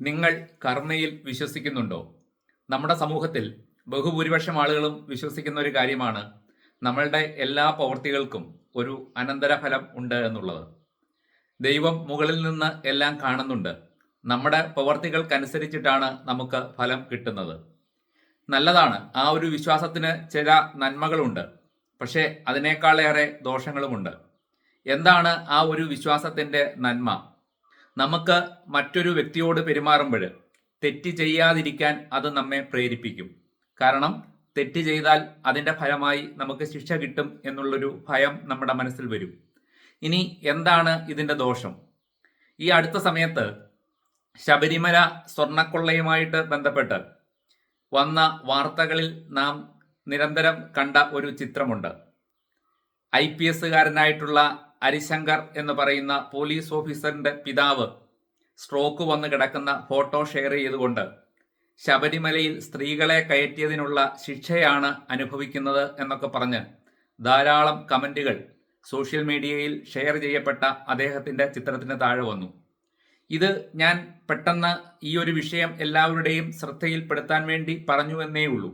നിങ്ങൾ കർമ്മയിൽ വിശ്വസിക്കുന്നുണ്ടോ? നമ്മുടെ സമൂഹത്തിൽ ബഹുഭൂരിപക്ഷം ആളുകളും വിശ്വസിക്കുന്ന ഒരു കാര്യമാണ് നമ്മളുടെ എല്ലാ പ്രവൃത്തികൾക്കും ഒരു അനന്തരഫലം ഉണ്ട് എന്നുള്ളത്. ദൈവം മുകളിൽ നിന്ന് എല്ലാം കാണുന്നുണ്ട്. നമ്മുടെ പ്രവർത്തികൾക്കനുസരിച്ചിട്ടാണ് നമുക്ക് ഫലം കിട്ടുന്നത്. നല്ലതാണ് ആ ഒരു വിശ്വാസത്തിന് ചില നന്മകളുണ്ട് പക്ഷേ അതിനേക്കാളേറെ ദോഷങ്ങളുമുണ്ട്. എന്താണ് ആ ഒരു വിശ്വാസത്തിന്റെ നന്മ? നമുക്ക് മറ്റൊരു വ്യക്തിയോട് പെരുമാറുമ്പോൾ തെറ്റ് ചെയ്യാതിരിക്കാൻ അത് നമ്മെ പ്രേരിപ്പിക്കും. കാരണം തെറ്റ് ചെയ്താൽ അതിന്റെ ഫലമായി നമുക്ക് ശിക്ഷ കിട്ടും എന്നുള്ളൊരു ഭയം നമ്മുടെ മനസ്സിൽ വരും. ഇനി എന്താണ് ഇതിന്റെ ദോഷം? ഈ അടുത്ത സമയത്ത് ശബരിമല സ്വർണക്കൊള്ളയുമായിട്ട് ബന്ധപ്പെട്ട് വന്ന വാർത്തകളിൽ നാം നിരന്തരം കണ്ട ഒരു ചിത്രമുണ്ട്. ഐ പി എസുകാരനായിട്ടുള്ള ഹരിശങ്കർ എന്ന് പറയുന്ന പോലീസ് ഓഫീസറിന്റെ പിതാവ് സ്ട്രോക്ക് വന്ന് കിടക്കുന്ന ഫോട്ടോ ഷെയർ ചെയ്തുകൊണ്ട് ശബരിമലയിൽ സ്ത്രീകളെ കയറ്റിയതിനുള്ള ശിക്ഷയാണ് അനുഭവിക്കുന്നത് എന്നൊക്കെ പറഞ്ഞ് ധാരാളം കമന്റുകൾ സോഷ്യൽ മീഡിയയിൽ ഷെയർ ചെയ്യപ്പെട്ട അദ്ദേഹത്തിന്റെ ചിത്രത്തിന് താഴെ വന്നു. ഇത് ഞാൻ പെട്ടെന്ന് ഈ ഒരു വിഷയം എല്ലാവരുടെയും ശ്രദ്ധയിൽപ്പെടുത്താൻ വേണ്ടി പറഞ്ഞു എന്നേ ഉള്ളൂ.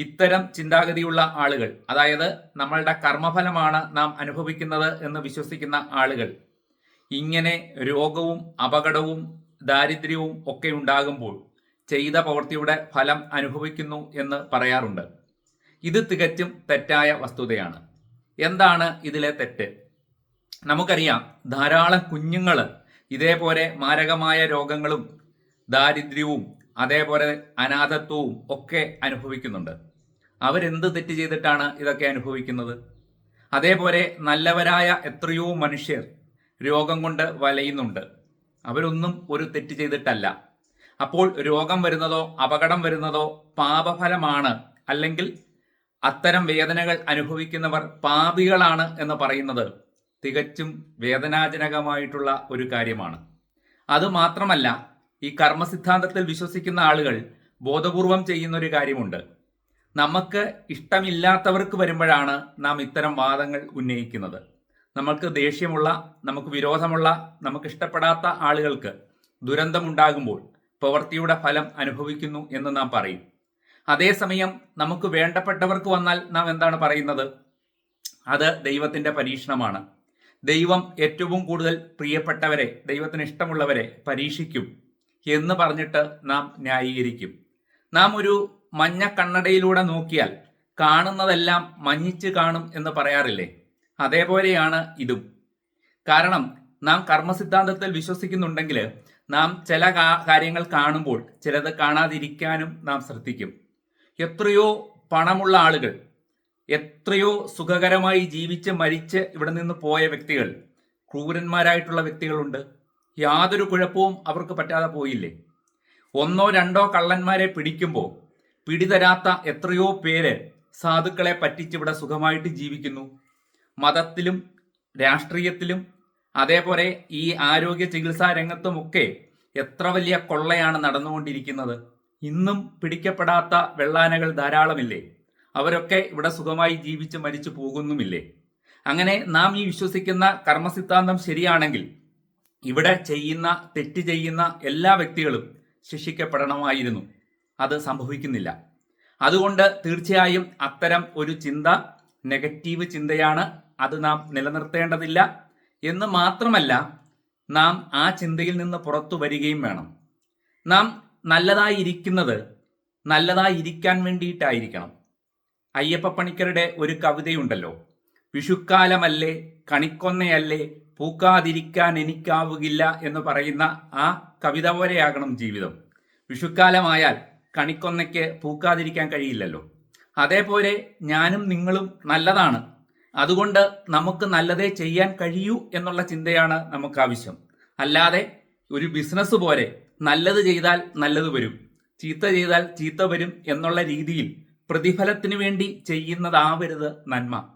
ഇത്തരം ചിന്താഗതിയുള്ള ആളുകൾ അതായത് നമ്മളുടെ കർമ്മഫലമാണ് നാം അനുഭവിക്കുന്നത് എന്ന് വിശ്വസിക്കുന്ന ആളുകൾ ഇങ്ങനെ രോഗവും അപകടവും ദാരിദ്ര്യവും ഒക്കെ ഉണ്ടാകുമ്പോൾ ചെയ്ത പ്രവൃത്തിയുടെ ഫലം അനുഭവിക്കുന്നു എന്ന് പറയാറുണ്ട്. ഇത് തികച്ചും തെറ്റായ വസ്തുതയാണ്. എന്താണ് ഇതിലെ തെറ്റ്? നമുക്കറിയാം ധാരാളം കുഞ്ഞുങ്ങൾ ഇതേപോലെ മാരകമായ രോഗങ്ങളും ദാരിദ്ര്യവും അതേപോലെ അനാഥത്വവും ഒക്കെ അനുഭവിക്കുന്നുണ്ട്. അവരെന്ത് തെറ്റ് ചെയ്തിട്ടാണ് ഇതൊക്കെ അനുഭവിക്കുന്നത്? അതേപോലെ നല്ലവരായ എത്രയോ മനുഷ്യർ രോഗം കൊണ്ട് വലയുന്നുണ്ട്. അവരൊന്നും ഒരു തെറ്റ് ചെയ്തിട്ടല്ല. അപ്പോൾ രോഗം വരുന്നതോ അപകടം വരുന്നതോ പാപഫലമാണ് അല്ലെങ്കിൽ അത്തരം വേദനകൾ അനുഭവിക്കുന്നവർ പാപികളാണ് എന്ന് പറയുന്നത് തികച്ചും വേദനാജനകമായിട്ടുള്ള ഒരു കാര്യമാണ്. അതുമാത്രമല്ല ഈ കർമ്മസിദ്ധാന്തത്തിൽ വിശ്വസിക്കുന്ന ആളുകൾ ബോധപൂർവം ചെയ്യുന്നൊരു കാര്യമുണ്ട്. നമുക്ക് ഇഷ്ടമില്ലാത്തവർക്ക് വരുമ്പോഴാണ് നാം ഇത്തരം വാദങ്ങൾ ഉന്നയിക്കുന്നത്. നമുക്ക് ദേഷ്യമുള്ള നമുക്ക് വിരോധമുള്ള നമുക്ക് ഇഷ്ടപ്പെടാത്ത ആളുകൾക്ക് ദുരന്തമുണ്ടാകുമ്പോൾ പ്രവൃത്തിയുടെ ഫലം അനുഭവിക്കുന്നു എന്ന് നാം പറയും. അതേസമയം നമുക്ക് വേണ്ടപ്പെട്ടവർക്ക് വന്നാൽ നാം എന്താണ് പറയുന്നത്? അത് ദൈവത്തിന്റെ പരീക്ഷണമാണ്. ദൈവം ഏറ്റവും കൂടുതൽ പ്രിയപ്പെട്ടവരെ ദൈവത്തിന് ഇഷ്ടമുള്ളവരെ പരീക്ഷിക്കും എന്ന് പറഞ്ഞിട്ട് നാം ന്യായീകരിക്കും. നാം ഒരു മഞ്ഞ കണ്ണടയിലൂടെ നോക്കിയാൽ കാണുന്നതെല്ലാം മഞ്ഞിച്ച് കാണും എന്ന് പറയാറില്ലേ? അതേപോലെയാണ് ഇതും. കാരണം നാം കർമ്മസിദ്ധാന്തത്തിൽ വിശ്വസിക്കുന്നുണ്ടെങ്കിൽ നാം ചില കാര്യങ്ങൾ കാണുമ്പോൾ ചിലത് കാണാതിരിക്കാനും നാം ശ്രദ്ധിക്കും. എത്രയോ പണമുള്ള ആളുകൾ എത്രയോ സുഖകരമായി ജീവിച്ച് മരിച്ച് ഇവിടെ നിന്ന് പോയ വ്യക്തികൾ ക്രൂരന്മാരായിട്ടുള്ള വ്യക്തികളുണ്ട്. യാതൊരു കുഴപ്പവും അവർക്ക് പറ്റാതെ പോയില്ലേ? ഒന്നോ രണ്ടോ കള്ളന്മാരെ പിടിക്കുമ്പോൾ പിടിതരാത്ത എത്രയോ പേര് സാധുക്കളെ പറ്റിച്ചിവിടെ സുഖമായിട്ട് ജീവിക്കുന്നു. മതത്തിലും രാഷ്ട്രീയത്തിലും അതേപോലെ ഈ ആരോഗ്യ ചികിത്സാ രംഗത്തുമൊക്കെ എത്ര വലിയ കൊള്ളയാണ് നടന്നുകൊണ്ടിരിക്കുന്നത്. ഇന്നും പിടിക്കപ്പെടാത്ത വെള്ളാനകൾ ധാരാളമില്ലേ? അവരൊക്കെ ഇവിടെ സുഖമായി ജീവിച്ച് മരിച്ചു പോകുന്നുമില്ലേ? അങ്ങനെ നാം ഈ വിശ്വസിക്കുന്ന കർമ്മസിദ്ധാന്തം ശരിയാണെങ്കിൽ ഇവിടെ ചെയ്യുന്ന തെറ്റ് ചെയ്യുന്ന എല്ലാ വ്യക്തികളും ശിക്ഷിക്കപ്പെടണമായിരുന്നു. അത് സംഭവിക്കുന്നില്ല. അതുകൊണ്ട് തീർച്ചയായും അത്തരം ഒരു ചിന്ത നെഗറ്റീവ് ചിന്തയാണ് അത് നാം നിലനിർത്തേണ്ടതില്ല. എന്ന് മാത്രമല്ല നാം ആ ചിന്തയിൽ നിന്ന് പുറത്തു വരികയും വേണം. നാം നല്ലതായിരിക്കുന്നത് നല്ലതായിരിക്കാൻ വേണ്ടിയിട്ടായിരിക്കണം. അയ്യപ്പ പണിക്കരുടെ ഒരു കവിതയുണ്ടല്ലോ വിഷുക്കാലമല്ലേ കണിക്കൊന്നയല്ലേ പൂക്കാതിരിക്കാൻ എനിക്കാവുകില്ല എന്ന് പറയുന്ന ആ കവിത പോലെയാകണം ജീവിതം. വിഷുക്കാലമായാൽ കണിക്കൊന്നയ്ക്ക് പൂക്കാതിരിക്കാൻ കഴിയില്ലല്ലോ. അതേപോലെ ഞാനും നിങ്ങളും നല്ലതാണ്. അതുകൊണ്ട് നമുക്ക് നല്ലതേ ചെയ്യാൻ കഴിയൂ എന്നുള്ള ചിന്തയാണ് നമുക്ക് ആവശ്യം അല്ലാതെ ഒരു ബിസിനസ് പോലെ നല്ലത് ചെയ്താൽ നല്ലത് വരും ചീത്ത ചെയ്താൽ ചീത്ത വരും എന്നുള്ള രീതിയിൽ പ്രതിഫലത്തിന് വേണ്ടി ചെയ്യുന്നതാവരുത് നന്മ.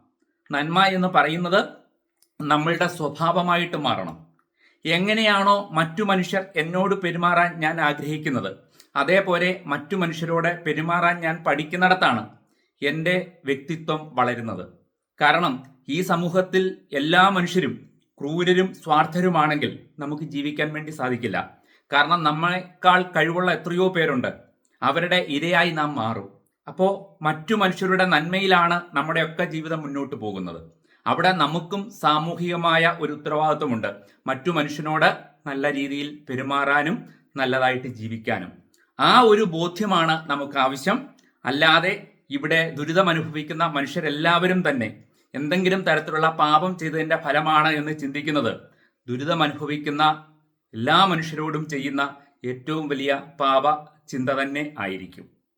നന്മ എന്ന് പറയുന്നത് നമ്മളുടെ സ്വഭാവമായിട്ട് മാറണം. എങ്ങനെയാണോ മറ്റു മനുഷ്യർ എന്നോട് പെരുമാറാൻ ഞാൻ ആഗ്രഹിക്കുന്നത്. അതേപോലെ മറ്റു മനുഷ്യരോട് പെരുമാറാൻ ഞാൻ പഠിക്കുന്നിടത്താണ് എന്റെ വ്യക്തിത്വം വളരുന്നത്. കാരണം ഈ സമൂഹത്തിൽ എല്ലാ മനുഷ്യരും ക്രൂരരും സ്വാർത്ഥരുമാണെങ്കിൽ നമുക്ക് ജീവിക്കാൻ വേണ്ടി സാധിക്കില്ല. കാരണം നമ്മളെക്കാൾ കഴിവുള്ള എത്രയോ പേരുണ്ട്. അവരുടെ ഇരയായി നാം മാറും. അപ്പോൾ മറ്റു മനുഷ്യരുടെ നന്മയിലാണ് നമ്മുടെയൊക്കെ ജീവിതം മുന്നോട്ട് പോകുന്നത്. അവിടെ നമുക്കും സാമൂഹികമായ ഒരു ഉത്തരവാദിത്വമുണ്ട്. മറ്റു മനുഷ്യനോട് നല്ല രീതിയിൽ പെരുമാറാനും നല്ലതായിട്ട് ജീവിക്കാനും. ആ ഒരു ബോധ്യമാണ് നമുക്ക് ആവശ്യം. അല്ലാതെ ഇവിടെ ദുരിതം അനുഭവിക്കുന്ന മനുഷ്യരെല്ലാവരും തന്നെ എന്തെങ്കിലും തരത്തിലുള്ള പാപം ചെയ്തതിന്റെ ഫലമാണ് എന്ന് ചിന്തിക്കുന്നത്. ദുരിതം അനുഭവിക്കുന്ന എല്ലാ മനുഷ്യരോടും ചെയ്യുന്ന ഏറ്റവും വലിയ പാപ ചിന്ത തന്നെ ആയിരിക്കും.